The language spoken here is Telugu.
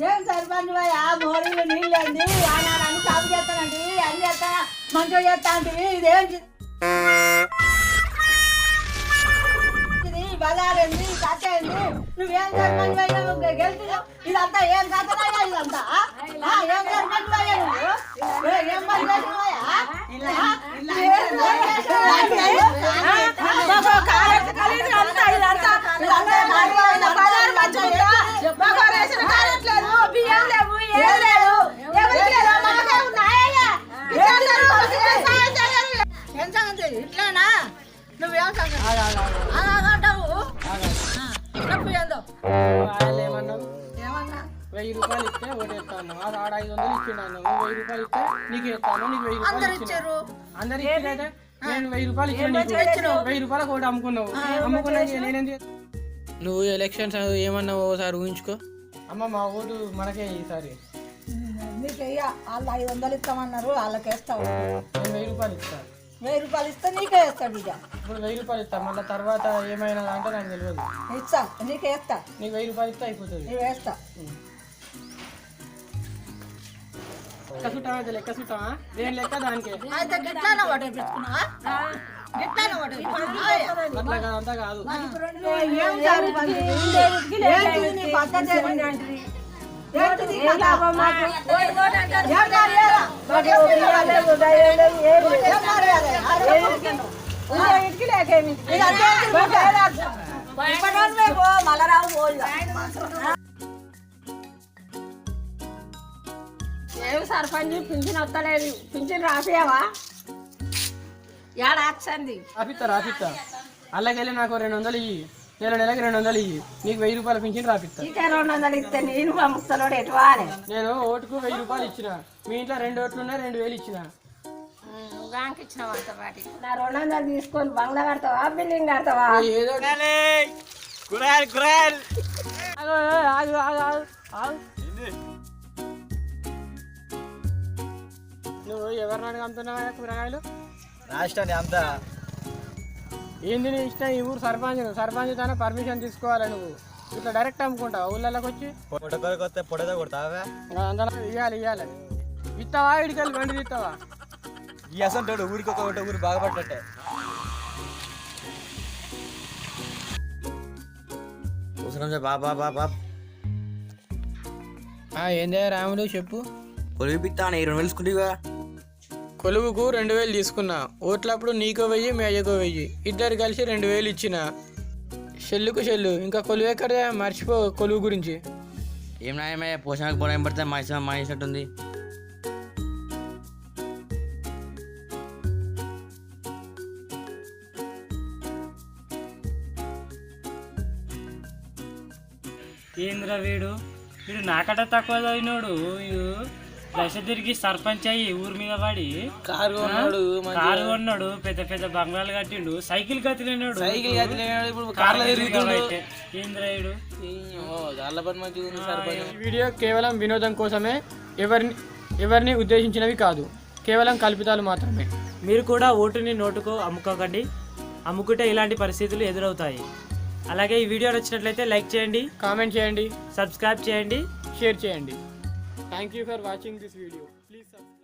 ఏం సర్పంచ్ పోయా మోరీలు నీళ్ళండి ఆనాడని సాగు చేస్తానండి అన్ని చేస్తా మంచిగా చేస్తా అంటే ఇదేం ఇది బజార్ ఏంది? కథ ఏంది? నువ్వేం సర్పంచ్ పోయినా గెలిచినావు. ఇదంతా ఏం కథనయ్యా ఇదంతా? ఏం సర్పంచ్ పోయా నువ్వు? నువ్వేం అలాగంటావు ఏందో. ఏమన్నా? వెయ్యి రూపాయలు ఇస్తే అది ఆడ ఐదు వందలు ఇచ్చినాను వెయ్యి రూపాయలు ఇస్తే నీకు వెయ్యి రూపాయలు. ఇచ్చారు. అందరు ఇచ్చినైతే నేను వెయ్యి రూపాయలు ఇచ్చిన వెయ్యి రూపాయలకు ఒకటి అమ్ముకున్నావు. నువ్వు ఎలక్షన్స్ ఏమన్నావు ఒకసారి ఊహించుకో. అమ్మ మా ఓటు మనకే ఈసారి నీకు వాళ్ళు ఐదు వందలు ఇస్తామన్నారు వాళ్ళకి వేస్తావు నేను వెయ్యి రూపాయలు ఇస్తాను వెయ్యి రూపాయలు ఇస్తే నీకే వేస్తాడు ఇక. ఇప్పుడు వెయ్యి రూపాయలు ఇస్తాను మళ్ళీ తర్వాత ఏమైనా అంటే నాకు తెలియదు ఇస్తా నీకే వేస్తా. నీకు వెయ్యి రూపాయలు ఇస్తే అయిపోతుంది. నీవు వేస్తా. లెక్క అయితే లెక్క చుట్టామా దేని లెక్క దానికే? అయితే గిట్లాన పట్టేపించుకున్నావా గిట్లాన పట్టేపించుకున్నావా అట్లా కాదు అంతా కాదు. మలరావు ఏం సర్పంచ్ పింఛన్ వస్తలేదు. పింఛన్ రాపియావా ఏడ యాక్సంది రాపిస్తా అలాగే నాకు రెండు వందలు ఇయ్యి. నెల నెలకి రెండు వందలు ఇయ్యి. నీకు వెయ్యి రూపాయలు పింఛన్ రాపిస్తా. ఇక రెండు వందలు ఇస్తే నేను ఎటువాలి నేను ఓటుకు వెయ్యి రూపాయలు ఇచ్చిన. మీ ఇంట్లో రెండు ఓట్లు ఉన్నాయి రెండు వేలు ఇచ్చిన. బ్యాంక్ ఇచ్చిన అంత పాటి నా రెండు వందలు తీసుకొని బంగ్లా కడతావా? బిల్డింగ్ కడతావా? ఏదో ఆగు, ఆగు, ఆగు, ఆగు, ఆగు. నువ్వు కూరగాయలు రాష్ట్రాన్ని అంతా ఏంది నీ ఇష్టం? ఈ ఊరు సర్పంచ్ సర్పంచ్ తన పర్మిషన్ తీసుకోవాలి నువ్వు. ఇట్లా డైరెక్ట్ అమ్ముకుంటావు ఊళ్ళలోకి వచ్చి వస్తే పొడదో కొడతావా? అందరం ఇవ్వాలి ఇవ్వాలి ఇస్తావా ఇడికెళ్ళి బండి ఇస్తావా ఈ అసంటోడు ఊరికి ఒక ఒకటి ఊరు బాగుపడ్డట్టే. కూర్చున్నాం బాబా బాబా. ఏందే రాముడు చెప్పు. కొలిపిస్తాను ఈ రెండు వెలుసుకుంటేవా కొలువుకు రెండు వేలు తీసుకున్నా. ఓట్లప్పుడు నీకో వెయ్యి మీ అయ్యకో వెయ్యి. ఇద్దరు కలిసి రెండు వేలు ఇచ్చిన. షెల్లుకు షెల్లు. ఇంకా కొలువు ఎక్కడే? మర్చిపో కొలువు గురించి. ఏం నాయమే పోషణకు పొలం పడితే మా ఇష్టం మా ఇష్టట్టుంది. ఏంద్ర వీడు? వీడు నాకట తక్కువ చదివినోడు దశ తిరిగి సర్పంచ్ అయ్యి ఊరి మీద పడి కారు కొన్నాడు, కారు కొన్నాడు పెద్ద పెద్ద బంగ్లాలు కట్టిండు సైకిల్ కత్తిలేనాడు సైకిల్ కత్తిలేనాడు, ఇప్పుడు కార్లో తిరుగుతుండు. ఏంద్ర వీడు ఈ వీడియో కేవలం వినోదం కోసమే ఎవరిని ఎవరిని ఉద్దేశించినవి కాదు కేవలం కల్పితాలు మాత్రమే. మీరు కూడా ఓటుని నోటుకు అమ్ముకోకండి. అమ్ముకుంటే ఇలాంటి పరిస్థితులు ఎదురవుతాయి. అలాగే ఈ వీడియో నచ్చినట్లయితే లైక్ చేయండి కామెంట్ చేయండి సబ్స్క్రైబ్ చేయండి. షేర్ చేయండి. Thank you for watching this video. Please subscribe.